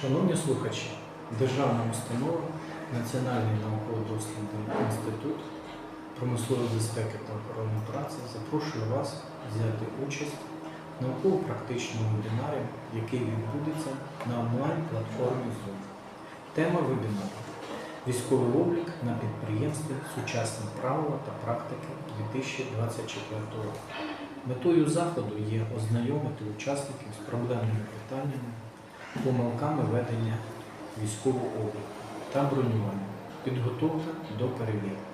Шановні слухачі, Державна установа, Національний науково-дослідний інститут промислової безпеки та охорони праці запрошує вас взяти участь в науково-практичному вебінарі, який відбудеться на онлайн-платформі Zoom. Тема вебінару Військовий облік на підприємстві Сучасні правила та практики 2024 року. Метою заходу є ознайомити учасників з проблемними питаннями, помилками ведення військового обліку та бронювання, підготовка до перевірки.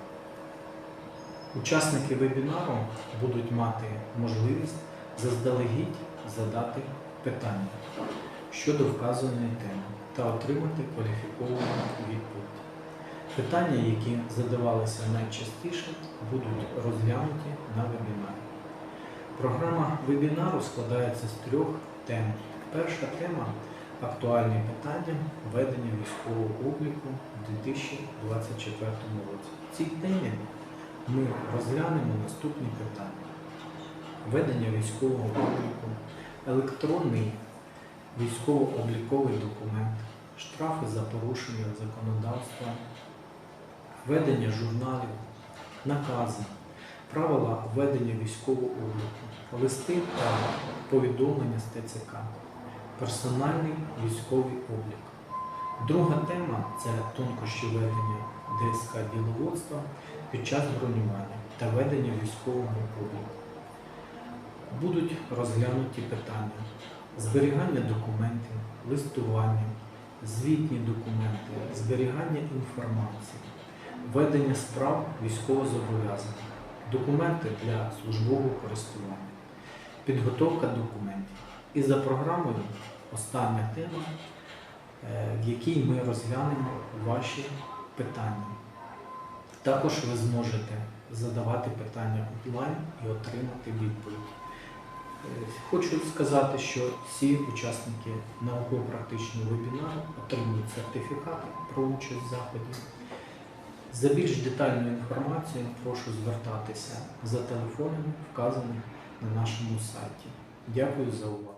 Учасники вебінару будуть мати можливість заздалегідь задати питання щодо вказаної теми та отримати кваліфіковану відповідь. Питання, які задавалися найчастіше, будуть розглянуті на вебінарі. Програма вебінару складається з трьох тем. Перша тема актуальні питання ведення військового обліку у 2024 році. В цій темі ми розглянемо наступні питання: ведення військового обліку, електронний військово-обліковий документ, штрафи за порушення законодавства, ведення журналів, накази, правила ведення військового обліку, листи та повідомлення з ТЦК, персональний військовий облік. Друга тема це тонкощі ведення ДСК діловодства під час бронювання та ведення військового обліку. Будуть розглянуті питання зберігання документів, листування, звітні документи, зберігання інформації, ведення справ військовозобов'язаних, документи для службового користування, підготовка документів. І за програмою остання тема, е, в якій ми розглянемо ваші питання. Також ви зможете задавати питання онлайн і отримати відповідь. Е, Хочу сказати, що всі учасники науково-практичного вебінару отримують сертифікати про участь в заході. За більш детальною інформацією прошу звертатися за телефонами, вказаними на нашому сайті. Дякую за увагу.